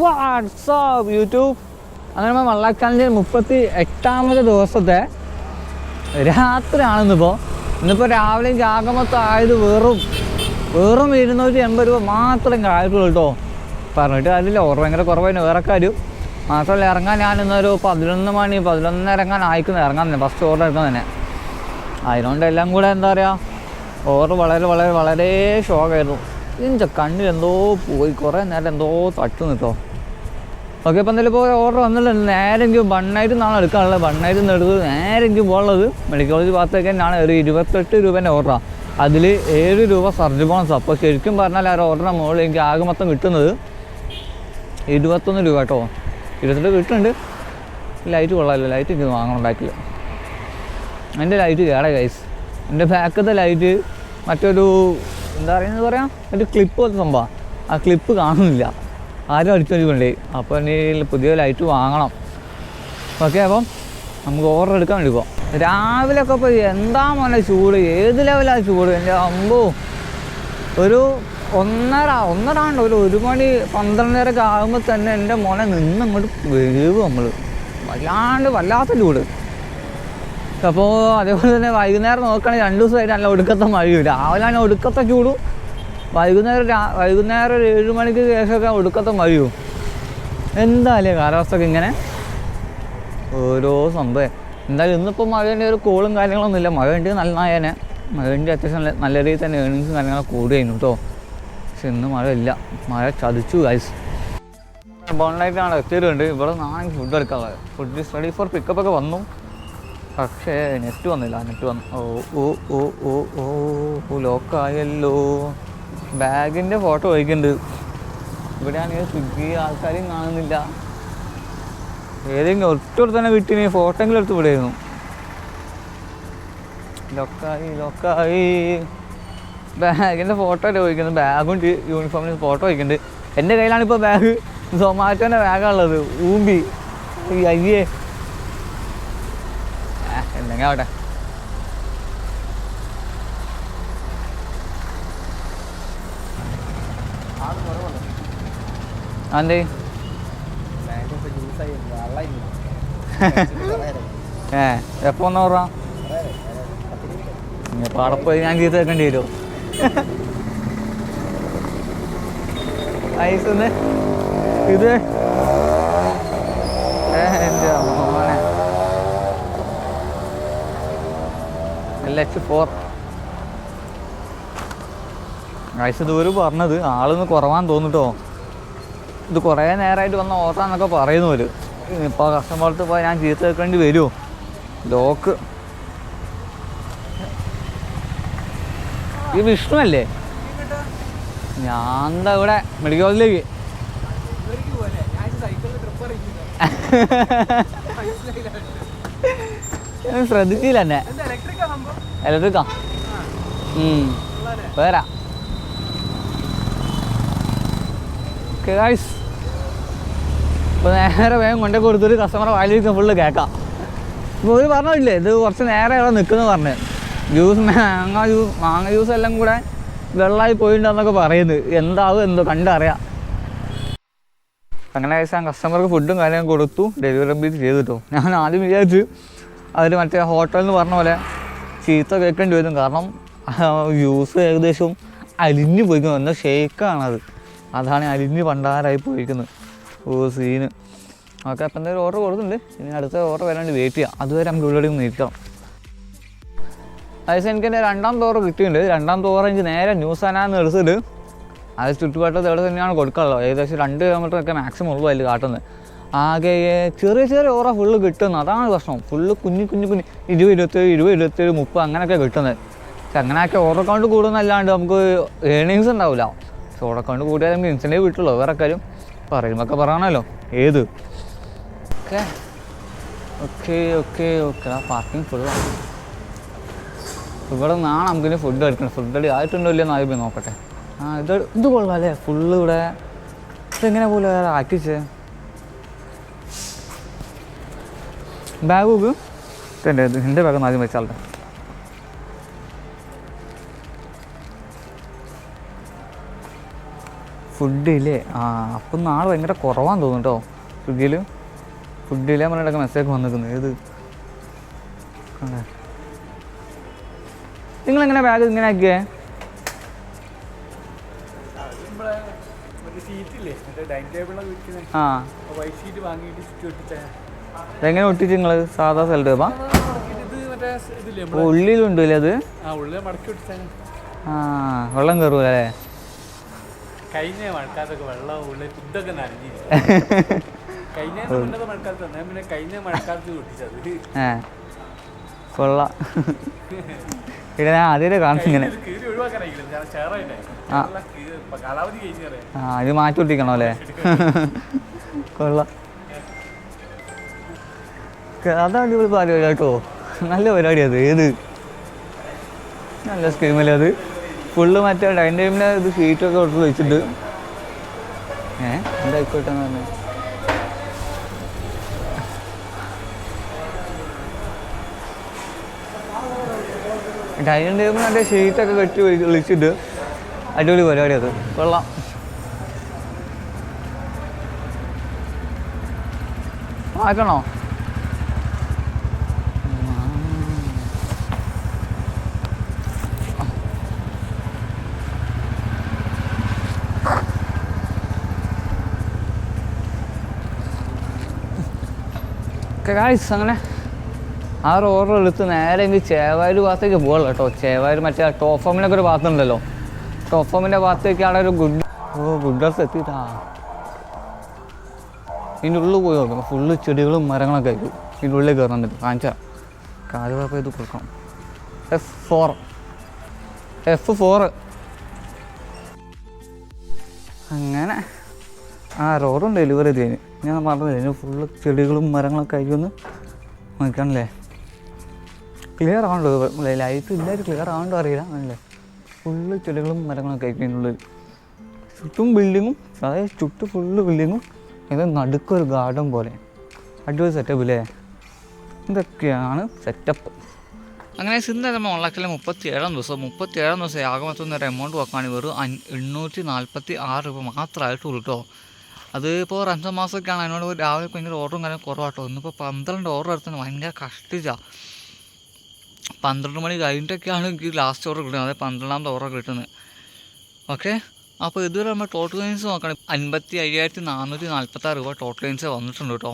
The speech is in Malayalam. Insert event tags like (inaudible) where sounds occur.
WhatsApp YouTube. അങ്ങനെ നമ്മൾ വള്ളക്കാലിന്റെ മുപ്പത്തി എട്ടാമത്തെ ദിവസത്തെ രാത്രിയാണെന്നിപ്പോൾ ഇന്നിപ്പോൾ രാവിലെയും ജാഗമൊത്തം ആയത് വെറും വെറും ഇരുന്നൂറ്റി എൺപത് രൂപ മാത്രം കായിട്ടുള്ളൂ കേട്ടോ പറഞ്ഞിട്ട് അതില്ല ഓർമ്മ ഭയങ്കര കുറവായിരുന്നു വേറെ കാര്യം. മാത്രമല്ല ഇറങ്ങാൻ ഞാൻ ഇന്നൊരു പതിനൊന്ന് മണി പതിനൊന്ന് ഇറങ്ങാൻ ആയിക്കുന്നു ഇറങ്ങാൻ തന്നെ ഫസ്റ്റ് ഓർഡർ എടുക്കാൻ തന്നെ. അതിനോണ്ട് എല്ലാം കൂടെ എന്താ പറയുക ഓർഡർ വളരെ വളരെ വളരെ ഷോക്കായിരുന്നു ഇതിന്റെ കണ്ണിൽ എന്തോ പോയി. കുറേ നേരം എന്തോ തട്ടു നിട്ടോ ഓക്കെ അപ്പം എന്തായാലും ഇപ്പോൾ ഓർഡർ വന്നിട്ടുണ്ട്. നേരെങ്കിലും ബണ്ണായിട്ട് നാളെ എടുക്കാനുള്ളത്? ബണ്ണായിട്ട് നിന്ന് എടുത്ത് നേരെങ്കിലും പോകുള്ളത് മെഡിക്കൽ കോളേജ് ഭാഗത്തേക്ക് തന്നെയാണ്. ഒരു ഇരുപത്തെട്ട് രൂപേന്റെ ഓർഡറാണ് അതിൽ ഏഴ് രൂപ സർജ് ബോണസ് അപ്പോൾ ശരിക്കും പറഞ്ഞാൽ ആ ഓർഡറിന് മുകളിൽ എനിക്ക് ആകെ മൊത്തം കിട്ടുന്നത് ഇരുപത്തൊന്ന് രൂപ കേട്ടോ. ഇരുപത്തെട്ട് കിട്ടുന്നുണ്ട്. ലൈറ്റ് കൊള്ളാമല്ലോ ലൈറ്റ് എനിക്ക് വാങ്ങണം ബാക്കിൽ എന്റെ ലൈറ്റ് കേടാ ഗൈസ് എന്റെ ബാക്കത്തെ ലൈറ്റ് മറ്റൊരു എന്താ പറയുന്നത് പറയാം? ഒരു ക്ലിപ്പ് പോലത്തെ സംഭവം. ആ ക്ലിപ്പ് കാണുന്നില്ല. ആരും അടിച്ചു കൊണ്ടേ അപ്പോൾ ഇനി പുതിയ ലൈറ്റ് വാങ്ങണം. ഓക്കെ അപ്പം നമുക്ക് ഓർഡർ എടുക്കാൻ വേണ്ടി പോകാം രാവിലെ ഒക്കെ ഇപ്പോൾ എന്താ മോനെ ചൂട്? ഏത് ലെവലാണ് ചൂട്? എന്റെ അമ്പോ. ഒരു ഒന്നര ഒന്നര ഉണ്ട് ഒരു ഒരു മണി പന്ത്രണ്ടരൊക്കെ ആകുമ്പോൾ തന്നെ എന്റെ മോനെ നിന്ന് അങ്ങോട്ട് വേവ് നമ്മൾ വല്ലാണ്ട് വല്ലാത്ത ചൂട്. അപ്പോൾ അതേപോലെ തന്നെ വൈകുന്നേരം നോക്കുകയാണെങ്കിൽ രണ്ട് ദിവസമായിട്ട് നല്ല ഒടുക്കത്തെ മഴയും രാവിലെ ഒടുക്കത്തെ ചൂടും. വൈകുന്നേരം വൈകുന്നേരം ഒരു ഏഴ് മണിക്ക് ശേഷമൊക്കെ ഒടുക്കത്തെ മഴയും. എന്താല്ലേ കാലാവസ്ഥയൊക്കെ ഇങ്ങനെ? ഓരോ സംഭവം. എന്തായാലും ഇന്നിപ്പോൾ മഴേന്റെ ഒരു കോളും കാര്യങ്ങളൊന്നും ഇല്ല. മഴ ഉണ്ട് നല്ല നായനെ മഴ ഉണ്ട് അത്യാവശ്യം നല്ല നല്ല രീതിയിൽ തന്നെ ഏണിങ്സും കാര്യങ്ങളൊക്കെ കൂടുകയായിരുന്നു കേട്ടോ. പക്ഷെ ഇന്ന് മഴ ഇല്ല. മഴ ചതിച്ചു ഗൈസ് ബോണ്ടായിട്ടാണ് എത്തിയിട്ടുണ്ട് ഇവിടെ നാളെ ഫുഡ് എടുക്കാനുള്ളത് ഫുഡ് സ്റ്റഡി ഫോർ പിക്കപ്പ് ഒക്കെ വന്നു. പക്ഷേ നെറ്റ് വന്നില്ല നെറ്റ് വന്നു. ഓ ഓ ഓ ഓ ഓ ലോക്കായല്ലോ. ബാഗിന്റെ ഫോട്ടോ വയ്ക്കുന്നുണ്ട് ഇവിടെയാണെങ്കിൽ സ്വിഗ്ഗി ആൾക്കാരെയും കാണുന്നില്ല. ഏതെങ്കിലും ഒറ്റ തന്നെ കിട്ടിനി ഫോട്ടോ എങ്കിലും എടുത്ത് വിടായിരുന്നു. ലൊക്കായി ലൊക്കായി. ബാഗിന്റെ ഫോട്ടോ അല്ലേ ചോദിക്കുന്നത് ബാഗുണ്ട് യൂണിഫോമിന് ഫോട്ടോ വയ്ക്കുന്നുണ്ട് എന്റെ കയ്യിലാണിപ്പോൾ ബാഗ്. സൊമാറ്റോന്റെ ബാഗാണുള്ളത് ഊമ്പി. അയ്യേ. എന്തെങ്കിലും ആവട്ടെ അതെ ഏ എപ്പോ ഒന്ന് ഓർമ്മ? ഇനിയിപ്പോൾ അവിടെ പോയി ഞാൻ ചീത്ത വെക്കേണ്ടി വരുമോ (laughs) ഐസ് ഇത് ഏ എന്റെ മോനെ എൽ എച്ച് ഫോർ ആഴ്ച ദൂരം പറഞ്ഞത് ആളൊന്ന് കുറവാന്ന് തോന്നിട്ടോ. ഇത് കുറേ നേരമായിട്ട് വന്ന ഓട്ടാന്നൊക്കെ പറയുന്നു അവർ ഇപ്പോൾ കസ്റ്റമർക്ക് പോയി ഞാൻ ചീത്ത വെക്കേണ്ടി വരുമോ ലോക്ക് ഈ വിഷ്ണു അല്ലേ ഞാൻ എന്താ ഇവിടെ മെഡിക്കൽ കോളേജിലേക്ക് ശ്രദ്ധിച്ചില്ല എന്നെ. ഇലക്ട്രിക്കാ വേറെ. ഇപ്പൊ ഗായ്സ് ഇപ്പോൾ നേരെ വേഗം കൊണ്ടേ കൊടുത്തൊരു കസ്റ്റമറെ വായിലിരിക്കുന്ന ഫുള്ള് കേൾക്കാം ഇപ്പോൾ ഒരു പറഞ്ഞില്ലേ ഇത് കുറച്ച് നേരെ ഇവിടെ നിൽക്കുന്നു പറഞ്ഞു. ജ്യൂസ് മാങ്ങ ജ്യൂസ് മാങ്ങ ജ്യൂസ് എല്ലാം കൂടെ വെള്ളമായി പോയിട്ടുണ്ടെന്നൊക്കെ പറയുന്നത് എന്താവും എന്തോ കണ്ടറിയാം. അങ്ങനെ ഞാൻ കസ്റ്റമർക്ക് ഫുഡും കാര്യങ്ങളും കൊടുത്തു. ഡെലിവറി ചെയ്തിട്ടോ. ഞാൻ ആദ്യം വിചാരിച്ചു അവർ മറ്റേ ഹോട്ടൽ എന്ന് പറഞ്ഞ പോലെ ചീത്ത കേൾക്കേണ്ടി വരും. കാരണം ജ്യൂസ് ഏകദേശം അലിഞ്ഞു പോയിക്കുന്നു. എന്നാൽ ഷേക്കാണത് അതാണ് അലിഞ്ഞ് പണ്ടാരായി പോയിരിക്കുന്നത്. ഓ സീന് ഓക്കെ അപ്പം എന്തായാലും ഓർഡർ കൊടുക്കുന്നുണ്ട്. ഇനി അടുത്ത ഓർഡർ വരാണ്ട് വെയിറ്റ് ചെയ്യാം. അതുവരെ നമുക്ക് ഇവിടെ നിൽക്കാം അതേസം എനിക്ക് എന്റെ രണ്ടാം തോറ് കിട്ടിയിട്ടുണ്ട്. രണ്ടാം തോറ് എനിക്ക് നേരെ ന്യൂസ് അനാന്ന് എടുത്തിട്ട് അത് ചുറ്റുപാട്ടത്ത് ഇവിടെ തന്നെയാണ് കൊടുക്കാനുള്ളത്. ഏകദേശം രണ്ട് കിലോമീറ്റർ ഒക്കെ മാക്സിമം ഉള്ളൂ അതിൽ കാട്ടുന്നത്. ആകെ ചെറിയ ചെറിയ ഓറ ഫുള്ള് കിട്ടുന്നു. അതാണ് പ്രശ്നം. ഫുള്ള് കുഞ്ഞു കുഞ്ഞു കുഞ്ഞു ഇരുപത് ഇരുപത്തേഴ് ഇരുപത് ഇരുപത്തേഴ് മുപ്പത് അങ്ങനെയൊക്കെ കിട്ടുന്നത്. പക്ഷെ അങ്ങനെയൊക്കെ ഓർഡർ അക്കൗണ്ട് കൂടുന്നല്ലാണ്ട് നമുക്ക് ഏണിങ്സ് ഉണ്ടാവില്ല പക്ഷെ ഓർഡർ അക്കൗണ്ട് കൂടിയാൽ നമുക്ക് ഇൻസെന്റീവ് കിട്ടുള്ളൂ. വേറെ കാര്യം പറയുമ്പോൾ പറയണമല്ലോ ഏത്? ഓക്കെ. Okay okay okay. ആ പാർക്കിംഗ് ഫുള്ളാണ് ഇവിടെ നിന്നാണ് നമുക്കിനി ഫുഡ് കഴിക്കണം ഫുഡ് അടി ആയിട്ടുണ്ടോ ഇല്ലെന്ന് ആദ്യം നോക്കട്ടെ. ആ ഇത് ഇത് കൊള്ളാം അല്ലേ? ഫുള്ള് ഇവിടെ. ഇതെങ്ങനെ പോലെ ആക്കിച്ചേ? ബാഗ് നോക്ക് എന്റെ എന്റെ ബാഗ് ആദ്യം വെച്ചാളുടെ ഫുഡ് ഇല്ലേ? ആ അപ്പം നാളെ ഭയങ്കര കുറവാന്ന് തോന്നുന്നു കേട്ടോ സ്വിഗ്ഗിയിൽ ഫുഡ് ഇല്ലേ പറഞ്ഞിട്ടൊക്കെ മെസ്സേജ് വന്നിരിക്കുന്നത് ഏത്? നിങ്ങൾ നിങ്ങളെങ്ങനെ ബാഗ് ഇങ്ങനെ ആക്കിയേ? ആ വൈറ്റ് ഷീറ്റ് വാങ്ങിയിട്ട് ചുറ്റി അതെങ്ങനെ ഒട്ടിച്ച് നിങ്ങൾ സാധാ നമ്മൾ ഉള്ളിലുണ്ട് അല്ലേ അത്? ആ വെള്ളം കയറുവല്ലേ അല്ലേ? കഴിഞ്ഞ മഴക്കാലത്തൊക്കെ വെള്ളം ഉള്ളിൽ ഫുഡൊക്കെ നനഞ്ഞില്ല കഴിഞ്ഞ മുന്നത്തെ മഴക്കാലത്ത് തന്നെ പിന്നെ കഴിഞ്ഞ മഴക്കാലത്ത് ഒട്ടിച്ചത്. ഏ കൊള്ളാം. ഇവിടെ ഞാൻ ആദ്യമേ കാണുന്നു ഇങ്ങനെ. ഇത് കീറി ഒഴിവാക്കാനായിരിക്കും കാരണം ഷെയറായില്ലേ ആ. കാലാവധി കഴിഞ്ഞറിയാം ആ ഇത് മാറ്റി ഒട്ടിക്കണോ അല്ലേ? കൊള്ളാം. ക- ഇവിടെ അടിപൊളി പരിപാടി കേട്ടോ നല്ല പരിപാടി അത്. ഏത്? നല്ല സ്കീമല്ലേ അത്? ഫുള്ള് മറ്റേ ഡൈനിങ് ടേബിളിന് ഇത് ഷീറ്റൊക്കെ കൊടുത്ത് വെച്ചിട്ട്. ഏ? എന്തായിക്കോട്ടെ എന്ന് പറഞ്ഞു. ഡൈനിങ് ടേബിൾ മറ്റേ ഷീറ്റൊക്കെ കെട്ടി വിളിച്ചിട്ട് അടിപൊളി പരിപാടി അത്. കൊള്ളാം. ആക്കണോ ഗായ്സ് അങ്ങനെ ആ ഓർഡർ എടുത്ത് നേരെ എനിക്ക് ചേവായൂർ ഭാഗത്തേക്ക് പോകല്ലോ കേട്ടോ. ചേവായൂർ മറ്റേ ടോഫോമിനൊക്കെ ഒരു ഭാഗത്തുണ്ടല്ലോ. ടോഫോമിന്റെ ഭാഗത്തേക്ക് അവിടെ ഒരു ഗുഡ് ഓ ഗുഡ്ഡസ് എത്തിയിട്ടാ. ഇതിന്റെ ഉള്ളിൽ പോയി നോക്കാം. ഫുള്ള് ചെടികളും മരങ്ങളൊക്കെ ആയിരിക്കും. ഇതിന്റെ ഉള്ളിൽ കയറുന്നുണ്ട് കാണിച്ചാ. കാൽ പോയപ്പോൾ ഇത് കൊടുക്കണം. എഫ് ഫോർ എഫ് ഫോറ് അങ്ങനെ. ആ റോഡും ഡെലിവറി ചെയ്തതിന് ഞാൻ പറഞ്ഞില്ല ഫുള്ള് ചെടികളും മരങ്ങളൊക്കെ ആയിരിക്കുമെന്ന് നോക്കണല്ലേ ക്ലിയർ ആവണ്ടോ? ലൈറ്റ് ഇല്ലായിട്ട് ക്ലിയർ ആവണ്ടോ അറിയില്ല. ആണല്ലേ ഫുള്ള് ചെടികളും മരങ്ങളൊക്കെ ആയിരിക്കും ഇതിനുള്ളിൽ ചുറ്റും ബിൽഡിങ്ങും അതായത് ചുറ്റും ഫുള്ള് ബിൽഡിങ്ങും ഇത് നടുക്കൊരു ഗാർഡൻ പോലെ. അടിപൊളി സെറ്റപ്പ് അല്ലേ ഇതൊക്കെയാണ് സെറ്റപ്പ് അങ്ങനെ സിന്ധ നമ്മൾ ഓൺലൈനിലെ മുപ്പത്തി ഏഴാം ദിവസം മുപ്പത്തി ഏഴാം ദിവസം ആകെ മൊത്തം ഒരു എമൗണ്ട് വെക്കുകയാണെങ്കിൽ വെറും എണ്ണൂറ്റി നാൽപ്പത്തി ആറ് രൂപ മാത്രമായിട്ടുള്ളൂ കേട്ടോ അത് ഇപ്പോൾ റംസാൻ മാസമൊക്കെയാണ്. അതിനോട് രാവിലെ ഭയങ്കര ഓർഡറും കാര്യം കുറവാട്ടോ. ഇന്നിപ്പോൾ പന്ത്രണ്ട് ഓർഡർ എടുത്തത് ഭയങ്കര കഷ്ടിച്ചാണ് പന്ത്രണ്ട് മണി കഴിഞ്ഞിട്ടൊക്കെയാണ് എനിക്ക് ലാസ്റ്റ് ഓർഡർ കിട്ടുന്നത്. അതായത് പന്ത്രണ്ടാമത്തെ ഓർഡർ കിട്ടുന്നത്. ഓക്കെ അപ്പോൾ ഇതുവരെ നമ്മൾ ടോട്ടൽ ഗെയിൻസ് നോക്കണം. അൻപത്തി അയ്യായിരത്തി നാനൂറ്റി നാൽപ്പത്താറ് രൂപ ടോട്ടൽ ഗെയിൻസ് വന്നിട്ടുണ്ട് കേട്ടോ.